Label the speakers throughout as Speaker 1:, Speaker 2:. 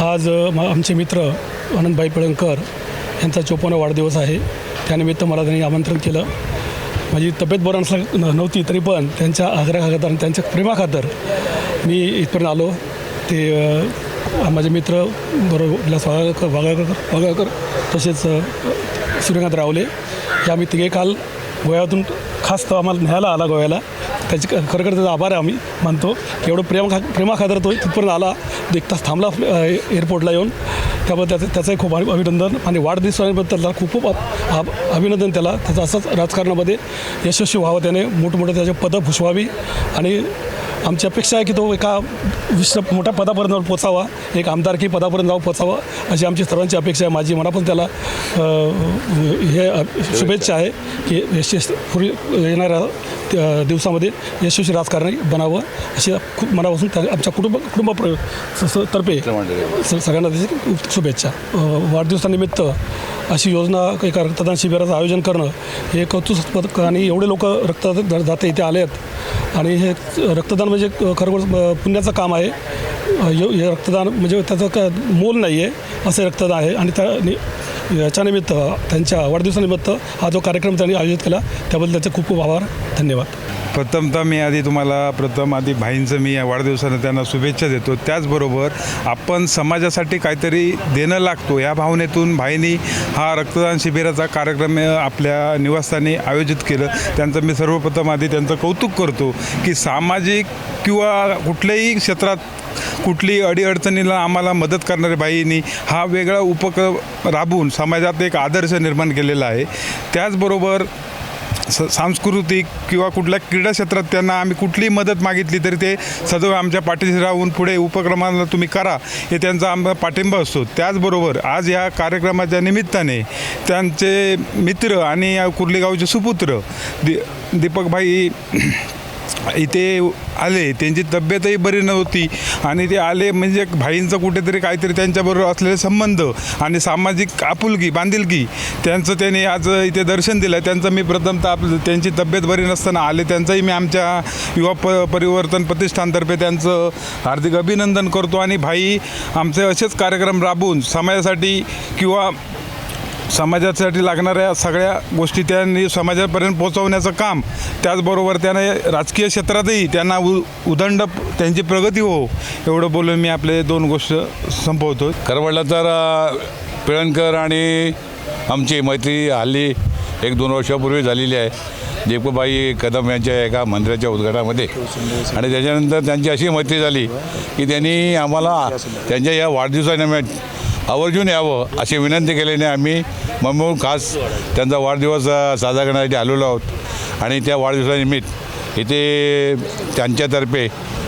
Speaker 1: आज आमचे मित्र आनंदभाई पिळणकर यांचा चोपन्न वाढदिवस आहे. त्यानिमित्त मला त्यांनी आमंत्रण केलं. माझी तब्येत बरं नसल्या नव्हती तरी पण त्यांच्या आग्रहाखातर आणि त्यांच्या प्रेमाखातर मी इथपर्यंत आलो. ते माझे मित्र बरोबर विलास वाघाकर वाघाकर तसेच सूर्यनाथ रावले. या आम्ही तिघे काल गोव्यातून खास तो आम्हाला न्यायला आला गोव्याला. त्याची खरं खरं त्याचा आभार आहे आम्ही मानतो. की एवढं प्रेम प्रेमाखातर तो तिथपर्यंत आला. एक तास थांबला एअरपोर्टला येऊन. त्याबद्दल त्याचं त्याचंही खूप अभि- अभिनंदन आणि वाढदिवसाबद्दल त्याला खूप खूप अभिनंदन त्याला. त्याचं असंच राजकारणामध्ये यशस्वी व्हावं त्याने. मोठमोठे त्याचे पदं भुसवावी. आणि आमची अपेक्षा आहे की तो एका विश्व मोठ्या पदापर्यंत जाऊन पोचावा एक आमदारकी पदापर्यंत जाऊन पोचावा अशी आमची सर्वांची अपेक्षा आहे. माझी मनापासून त्याला हे शुभेच्छा आहे की यशस्वी पुढील येणाऱ्या त्या दिवसामध्ये यशस्वी राजकारणी बनावं अशी खूप मनापासून त्या आमच्या कुटुंब कुटुंब तर्फे सगळ्यांना त्याची शुभेच्छा. वाढदिवसानिमित्त अशी योजना एका रक्तदान शिबिराचं आयोजन करणं हे कौतुक आणि एवढे लोक रक्तदान जाते इथे आले आहेत आणि हे रक्तदान म्हणजे खरोखर पुण्याचं काम आहे. यो- हे रक्तदान म्हणजे त्याचं का मोल नाही आहे असे रक्तदान आहे. आणि त्या नि- याच्यानिमित्त त्यांच्या वाढदिवसानिमित्त हा जो कार्यक्रम त्यांनी आयोजित केला त्याबद्दल त्याचे खूप खूप आभार. धन्यवाद.
Speaker 2: प्रथमतः मी आधी तुम्हाला प्रथम आधी भाईंचं मी या वाढदिवसानं त्यांना शुभेच्छा देतो. त्याचबरोबर आपण समाजासाठी काहीतरी देणं लागतो. या भावनेतून भाईंनी हा रक्तदान शिबिराचा कार्यक्रम आपल्या निवासस्थानी आयोजित केलं. त्यांचं मी सर्वप्रथम आधी त्यांचं कौतुक करतो की सामाजिक किंवा कुठल्याही क्षेत्रात कुठली अडीअडचणीला आम्हाला मदत करणाऱ्या बाईंनी हा वेगळा उपक्रम राबवून समाजात एक आदर्श निर्माण केलेला आहे. त्याचबरोबर स सांस्कृतिक किंवा कुठल्या क्रीडा क्षेत्रात त्यांना आम्ही कुठलीही मदत मागितली तरी ते सदैव आमच्या पाठीशी राहून पुढे उपक्रमाला तुम्ही करा हे त्यांचा आम पाठिंबा असतो. त्याचबरोबर आज या कार्यक्रमाच्या निमित्ताने त्यांचे मित्र आणि या कुर्लेगावचे सुपुत्र दि दीपकभाई इथे आले त्यांची तब्येतही बरी नव्हती. आणि ते आले म्हणजे भाईंचं कुठेतरी काहीतरी त्यांच्याबरोबर असलेले संबंध आणि सामाजिक आपुलकी बांधिलकी त्यांचं त्यांनी आज इथे दर्शन दिलं. त्यांचं मी प्रथमतः आपलं त्यांची तब्येत बरी नसताना आले. त्यांचंही मी आमच्या युवा प परिवर्तन प्रतिष्ठानतर्फे त्यांचं हार्दिक अभिनंदन करतो. आणि भाई आमचे असेच कार्यक्रम राबवून समाजासाठी किंवा समाजासाठी लागणाऱ्या सगळ्या गोष्टी त्यांनी समाजापर्यंत पोहोचवण्याचं काम त्याचबरोबर त्याने राजकीय क्षेत्रातही त्यांना उ उदंड त्यांची प्रगती हो एवढं बोलून मी आपले दोन गोष्ट संपवतो
Speaker 3: खरं म्हटलं तर पिळणकर आणि आमची मैत्री हल्ली एक दोन वर्षापूर्वी झालेली आहे. देपूबाई कदम यांच्या एका मंदिराच्या उद्घाटनामध्ये आणि त्याच्यानंतर त्यांची अशी मैत्री झाली की त्यांनी आम्हाला त्यांच्या या वाढदिवसानिमित्त आवर्जून यावं अशी विनंती केल्याने आम्ही मग खास त्यांचा वाढदिवस साजरा करण्यासाठी आलेलो आहोत. आणि त्या वाढदिवसानिमित्त इथे त्यांच्यातर्फे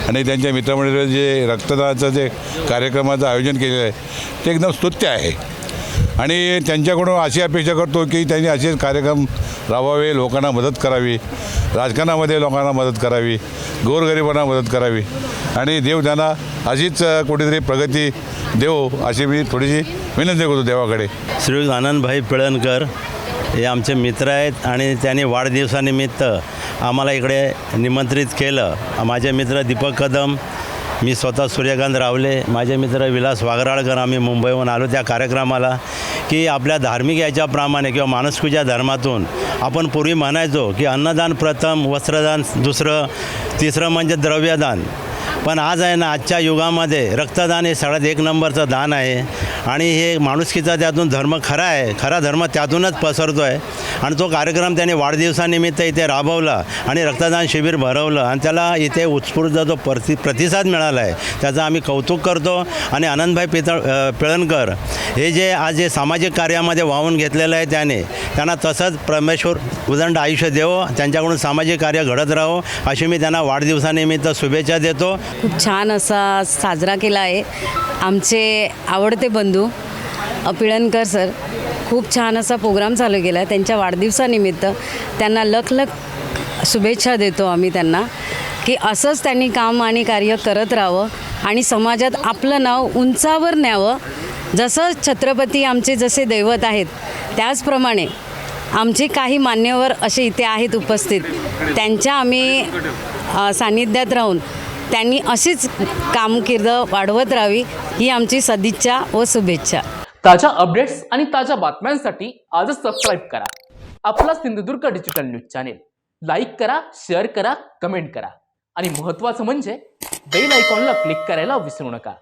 Speaker 3: आणि त्यांच्या मित्रमंडळी जे रक्तदानाचं जे कार्यक्रमाचं आयोजन केलेलं आहे ते एकदम स्तुत्य आहे. आणि त्यांच्याकडून अशी अपेक्षा करतो की त्यांनी असेच कार्यक्रम राबवावे लोकांना मदत करावी राजकारणामध्ये लोकांना मदत करावी गोरगरिबांना मदत करावी. आणि देव त्यांना अशीच कुठेतरी प्रगती देऊ अशी मी थोडीशी विनंती करतो देवाकडे.
Speaker 4: श्री आनंदभाई पिळणकर हे आमचे मित्र आहेत आणि त्यांनी वाढदिवसानिमित्त आम्हाला इकडे निमंत्रित केलं. माझे मित्र दीपक कदम मी स्वतः सूर्यकांत रावले माझे मित्र विलास वागराळकर आम्ही मुंबईहून आलो त्या कार्यक्रमाला की आपल्या धार्मिक याच्याप्रमाणे किंवा माणुसकीच्या धर्मातून आपण पूर्वी म्हणायचो की अन्नदान प्रथम वस्त्रदान दुसरं तिसरं म्हणजे द्रव्यदान. पण आज आहे ना आजच्या युगामध्ये रक्तदान हे सगळ्यात एक नंबरचं दान आहे. आणि हे माणुसकीचा त्यातून धर्म खरा आहे. खरा धर्म त्यातूनच पसरतो आहे आणि तो कार्यक्रम त्याने वाढदिवसानिमित्त इथे राबवला आणि रक्तदान शिबिर भरवलं आणि त्याला इथे उत्स्फूर्त जो प्रति प्रतिसाद मिळाला आहे त्याचं आम्ही कौतुक करतो. आणि आनंदभाई पितळ पिळणकर हे जे आज जे सामाजिक कार्यामध्ये वाहून घेतलेलं आहे त्याने त्यांना तसंच परमेश्वर उदंड आयुष्य देवो त्यांच्याकडून सामाजिक कार्य घडत राहो अशी मी त्यांना वाढदिवसानिमित्त शुभेच्छा देतो.
Speaker 5: खूप छान असा साजरा केला आहे. आमचे आवडते बंधू अ, पिळणकर सर खूप छान असा प्रोग्राम चालू केला आहे त्यांच्या वाढदिवसानिमित्त त्यांना लख लख शुभेच्छा देतो आम्ही त्यांना की असंच त्यांनी काम आणि कार्य करत राहावं आणि समाजात आपलं नाव उंचावर न्यावं. जसं छत्रपती आमचे जसे दैवत आहेत त्याचप्रमाणे आमचे काही मान्यवर असे इथे आहेत उपस्थित. त्यांच्या आम्ही सान्निध्यात राहून त्यांनी अशीच कामकीर्द वाढवत राहावी ही आमची सदिच्छा व शुभेच्छा.
Speaker 6: ताज्या अपडेट्स आणि ताज्या बातम्यांसाठी आजच सबस्क्राईब करा. आपला Sindhudurg digital news channel like करा शेअर करा कमेंट करा. आणि महत्त्वाचं म्हणजे बेल आयकॉनला क्लिक करायला विसरू नका.